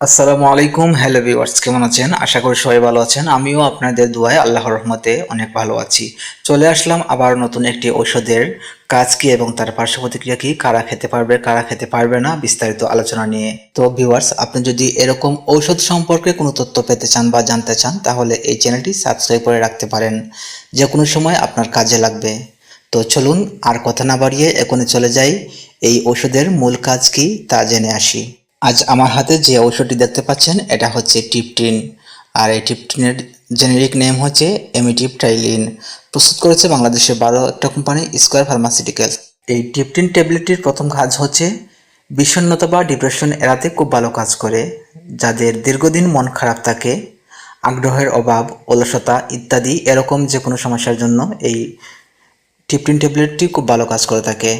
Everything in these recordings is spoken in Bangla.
আসসালামু আলাইকুম, হ্যালো ভিউয়ার্স, কেমন আছেন? আশা করি সবাই ভালো আছেন। আমিও আপনাদের দুয়ায় আল্লাহর রহমতে অনেক ভালো আছি। চলে আসলাম আবার নতুন একটি ঔষধের কাজ কি এবং তার পার্শ্ব প্রতিক্রিয়া কি? কারা খেতে পারবে, কারা খেতে পারবে না? বিস্তারিত আলোচনা নিয়ে। তো ভিউয়ার্স, আপনি যদি এরকম ঔষধ সম্পর্কে কোনো তথ্য পেতে চান বা জানতে চান, তাহলে এই চ্যানেলটি সাবস্ক্রাইব করে রাখতে পারেন। যে কোনো সময় আপনার কাজে লাগবে। তো চলুন, আর কথা না বাড়িয়ে এখনই চলে যাই। এই ওষুধের মূল কাজ কি তা জেনে আসি। আজ আমার হাতে যে ঔষধটি দেখতে পাচ্ছেন, এটা হচ্ছে টিপটিন। আর এই টিপটিনের জেনেরিক নেম হচ্ছে এমিটিভ টাইলিন প্রস্তুত করেছে বাংলাদেশের বারো একটা কোম্পানি, স্কোয়ার ফার্মাসিউটিক্যালস এই টিপটিন ট্যাবলেটটির প্রথম কাজ হচ্ছে বিষণ্ণতা বা ডিপ্রেশন এড়াতে খুব ভালো কাজ করে, যাদের দীর্ঘদিন মন খারাপ থাকে, আগ্রহের অভাব, অলসতা ইত্যাদি এরকম যে কোনো সমস্যার জন্য এই টিপটিন ট্যাবলেটটি খুব ভালো কাজ করে থাকে।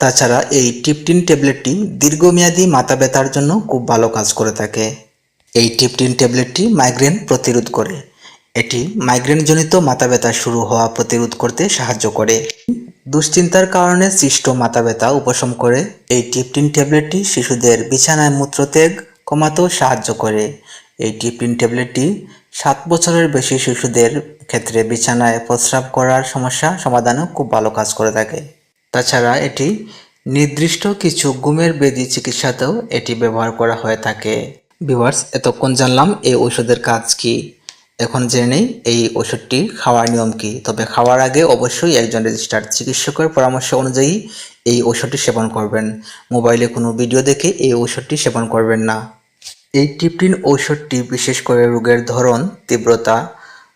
তাছাড়া এই টিপটিন ট্যাবলেটটি দীর্ঘমেয়াদী মাথা ব্যথার জন্য খুব ভালো কাজ করে থাকে। এই টিপটিন ট্যাবলেটটি মাইগ্রেন প্রতিরোধ করে। এটি মাইগ্রেনজনিত মাথা ব্যথা শুরু হওয়া প্রতিরোধ করতে সাহায্য করে। দুশ্চিন্তার কারণে সৃষ্ট মাথা ব্যথা উপশম করে। এই টিপটিন ট্যাবলেটটি শিশুদের বিছানায় মূত্রত্যাগ কমাতেও সাহায্য করে। এই টিপটিন ট্যাবলেটটি সাত বছরের বেশি শিশুদের ক্ষেত্রে বিছানায় প্রস্রাব করার সমস্যা সমাধানেও খুব ভালো কাজ করে থাকে। তাছাড়া এটি নির্দিষ্ট কিছু গুমের বেদি চিকিৎসাতেও এটি ব্যবহার করা হয়ে থাকে। ভিউয়ার্স এতক্ষণ জানলাম এই ঔষধের কাজ কি। এখন জেনে নেই এই ওষুধটি খাওয়ার নিয়ম কি। তবে খাওয়ার আগে অবশ্যই একজন রেজিস্টার্ড চিকিৎসকের পরামর্শ অনুযায়ী এই ওষুধটি সেবন করবেন। মোবাইলে কোনো ভিডিও দেখে এই ওষুধটি সেবন করবেন না। এই টিপটিন ঔষধটি বিশেষ করে রোগের ধরন, তীব্রতা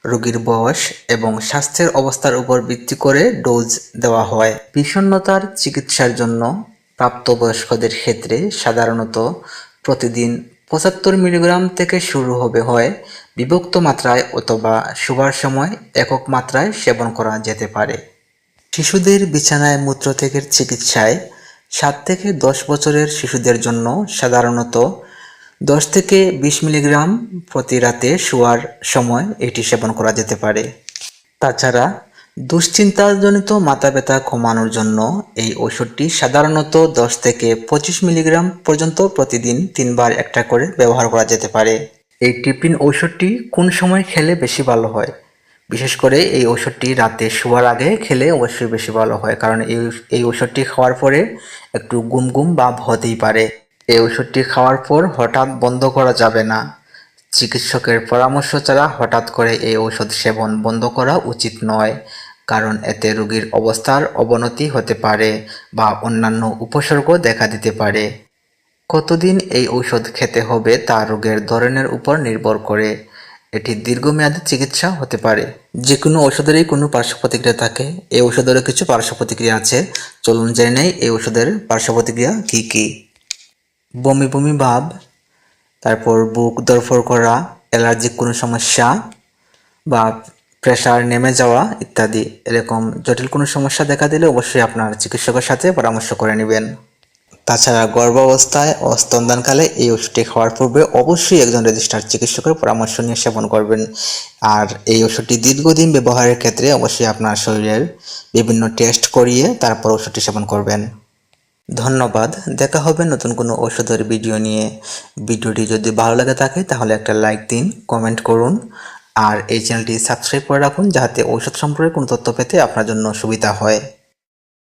রোগীর বয়স এবং স্বাস্থ্যের অবস্থার উপর ভিত্তি করে ডোজ দেওয়া হয়। বিষণ্ণতার চিকিৎসার জন্য প্রাপ্তবয়স্কদের ক্ষেত্রে সাধারণত প্রতিদিন পঁচাত্তর মিলিগ্রাম থেকে শুরু হবে হয় বিভক্ত মাত্রায় অথবা শোবার সময় একক মাত্রায় সেবন করা যেতে পারে। শিশুদের বিছানায় মূত্রত্যাগের চিকিৎসায় সাত থেকে দশ বছরের শিশুদের জন্য সাধারণত দশ থেকে বিশ মিলিগ্রাম প্রতি রাতে শোয়ার সময় এটি সেবন করা যেতে পারে। তাছাড়া দুশ্চিন্তাজনিত মাথা ব্যথা কমানোর জন্য এই ওষুধটি সাধারণত দশ থেকে পঁচিশ মিলিগ্রাম পর্যন্ত প্রতিদিন তিনবার একটা করে ব্যবহার করা যেতে পারে। এই টিপিন ঔষধটি কোন সময় খেলে বেশি ভালো হয়? বিশেষ করে এই ওষুধটি রাতে শোয়ার আগে খেলে অবশ্যই বেশি ভালো হয়, কারণ এই এই ওষুধটি খাওয়ার পরে একটু গুম গুম ভাব হতেই পারে। এই ওষুধটি খাওয়ার পর হঠাৎ বন্ধ করা যাবে না। চিকিৎসকের পরামর্শ ছাড়া হঠাৎ করে এই ঔষধ সেবন বন্ধ করা উচিত নয়, কারণ এতে রোগীর অবস্থার অবনতি হতে পারে বা অন্যান্য উপসর্গ দেখা দিতে পারে। কতদিন এই ঔষধ খেতে হবে তা রোগের ধরনের উপর নির্ভর করে। এটি দীর্ঘমেয়াদী চিকিৎসা হতে পারে। যে কোনো ঔষধেরই কোনো পার্শ্ব প্রতিক্রিয়া থাকে। এই ঔষধেরও কিছু পার্শ্ব প্রতিক্রিয়া আছে। চলুন জেনে নেই এই ঔষধের পার্শ্ব প্রতিক্রিয়া কী কী। বমি বমি ভাব, তারপর বুক দরফর করা, অ্যালার্জিক কোনো সমস্যা বা প্রেশার নেমে যাওয়া ইত্যাদি, এরকম জটিল কোনো সমস্যা দেখা দিলে অবশ্যই আপনার চিকিৎসকের সাথে পরামর্শ করে নেবেন। তাছাড়া গর্ভাবস্থায় ও স্তনদানকালে এই ওষুধটি খাওয়ার পূর্বে অবশ্যই একজন রেজিস্টার চিকিৎসকের পরামর্শ নিয়ে সেবন করবেন। আর এই ওষুধটি দীর্ঘদিন ব্যবহারের ক্ষেত্রে অবশ্যই আপনার শরীরের বিভিন্ন টেস্ট করিয়ে তারপর ওষুধটি সেবন করবেন। ধন্যবাদ। দেখা হবে নতুন কোনো ওষুধের ভিডিও নিয়ে। ভিডিওটি যদি ভালো লাগে থাকে, তাহলে একটা লাইক দিন কমেন্ট করুন। আর এই চ্যানেলটি সাবস্ক্রাইব করে রাখুন, যাতে ঔষধ সম্পর্কে কোনো তথ্য পেতে আপনার জন্য সুবিধা হয়।